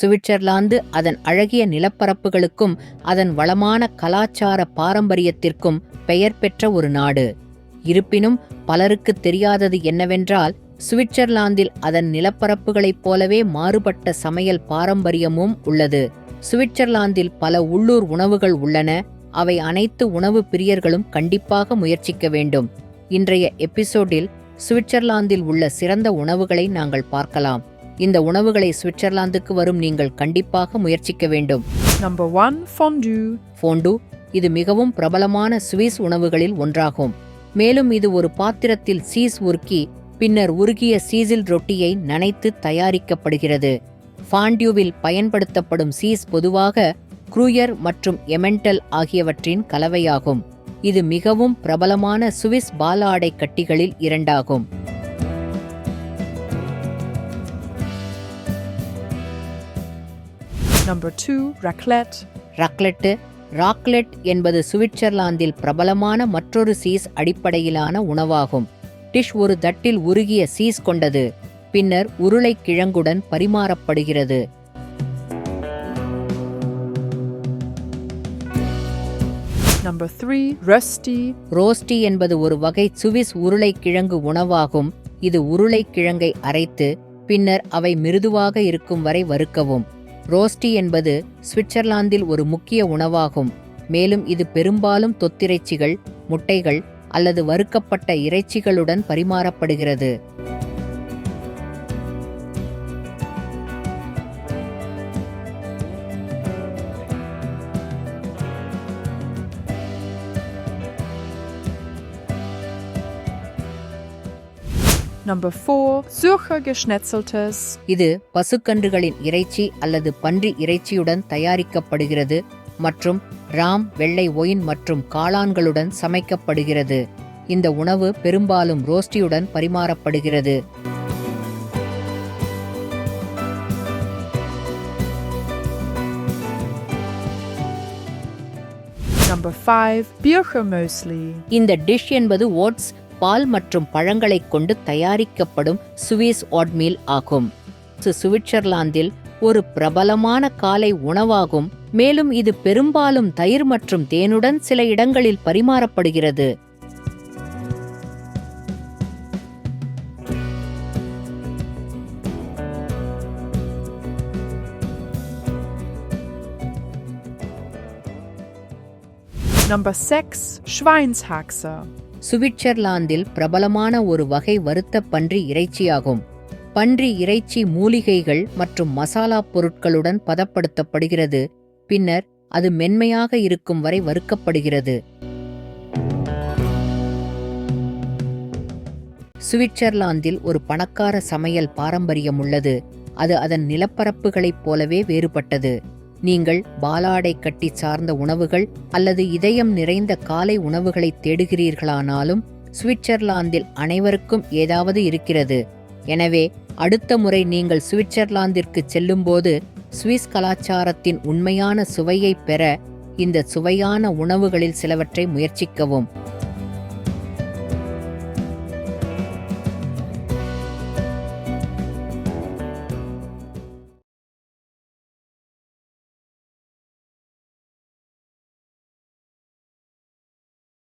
Switzerland அதன் அழகிய நிலப்பரப்புகளுக்கும் அதன் வளமான கலாச்சார பாரம்பரியத்திற்கும் பெயர் பெற்ற ஒரு நாடு. இருப்பினும் பலருக்கு தெரியாதது என்னவென்றால் சுவிட்சர்லாந்தில் அதன் நிலப்பரப்புகளைப் போலவே மாறுபட்ட சமையல் பாரம்பரியமும் உள்ளது. சுவிட்சர்லாந்தில் பல உள்ளூர் உணவுகள் உள்ளன அவை அனைத்து உணவு பிரியர்களும் கண்டிப்பாக முயற்சிக்க வேண்டும். இன்றைய எபிசோடில் சுவிட்சர்லாந்தில் உள்ள சிறந்த உணவுகளை நாங்கள் பார்க்கலாம். இந்த உணவுகளை சுவிட்சர்லாந்துக்கு வரும் நீங்கள் கண்டிப்பாக முயற்சிக்க வேண்டும். Number 1 Fondue. ஃபோண்டு இது மிகவும் பிரபலமான சுவிஸ் உணவுகளில் ஒன்றாகும். மேலும் இது ஒரு பாத்திரத்தில் சீஸ் உருக்கி பின்னர் உருகிய சீசில் ரொட்டியை நனைத்து தயாரிக்கப்படுகிறது. ஃபாண்டியூவில் பயன்படுத்தப்படும் சீஸ் பொதுவாக க்ரூயர் மற்றும் எமெண்டல் ஆகியவற்றின் கலவையாகும். இது மிகவும் பிரபலமான சுவிஸ் பாலாடை கட்டிகளில் இரண்டாகும். Number 2 Raclette. ரக்லெட்டு ராக்லெட் என்பது சுவிட்சர்லாந்தில் பிரபலமான மற்றொரு சீஸ் அடிப்படையிலான உணவாகும். டிஷ் ஒரு தட்டில் உருகிய சீஸ் கொண்டது. பின்னர் உருளைக்கிழங்குடன் பரிமாறப்படுகிறது. Number 3 Rösti. ரோஸ்டி என்பது ஒரு வகை சுவிஸ் உருளைக்கிழங்கு உணவாகும். இது உருளைக்கிழங்கை அரைத்து பின்னர் அவை மிருதுவாக இருக்கும் வரை வறுக்கவும். ரோஸ்டி என்பது சுவிட்சர்லாந்தில் ஒரு முக்கிய உணவாகும். மேலும் இது பெரும்பாலும் தொத்திறைச்சிகள் முட்டைகள் அல்லது வறுக்கப்பட்ட இறைச்சிகளுடன் பரிமாறப்படுகிறது. Number 4 Zürcher Geschnetzeltes. இது பசுக்கன்றுகளின் இறைச்சி அல்லது பன்றி இறைச்சியுடன் தயாரிக்கப்படுகிறது மற்றும் ராம் வெள்ளை ஒயின் மற்றும் காளான்களுடன் சமைக்கப்படுகிறது இந்த உணவு பெரும்பாலும் ரோஸ்டியுடன் பரிமாறப்படுகிறது Number 5 Birchermösli. இந்த டிஷ் என்பது ஓட்ஸ் பால் மற்றும் பழங்களைக் கொண்டு தயாரிக்கப்படும் சுவிஸ் ஓட்மீல் ஆகும். சுவிட்சர்லாந்தில் ஒரு பிரபலமான காலை உணவாகும். மேலும் இது பெரும்பாலும் தயிர் மற்றும் தேனுடன் சில இடங்களில் பரிமாறப்படுகிறது. Number 6 Schweinshaxe. சுவிட்சர்லாந்தில் பிரபலமான ஒரு வகை வறுத்த பன்றி இறைச்சியாகும். பன்றி இறைச்சி மூலிகைகள் மற்றும் மசாலா பொருட்களுடன் பதப்படுத்தப்படுகிறது பின்னர் அது மென்மையாக இருக்கும் வரை வறுக்கப்படுகிறது. சுவிட்சர்லாந்தில் ஒரு பணக்கார சமையல் பாரம்பரியம் உள்ளது அது அதன் நிலப்பரப்புகளைப் போலவே வேறுபட்டது. நீங்கள் பாலாடை கட்டி சார்ந்த உணவுகள் அல்லது இதயம் நிறைந்த காலை உணவுகளை தேடுகிறீர்களானாலும் சுவிட்சர்லாந்தில் அனைவருக்கும் ஏதாவது இருக்கிறது. எனவே அடுத்த முறை நீங்கள் சுவிட்சர்லாந்திற்கு செல்லும்போது சுவிஸ் கலாச்சாரத்தின் உண்மையான சுவையைப் பெற இந்த சுவையான உணவுகளில் சிலவற்றை முயற்சிக்கவும்.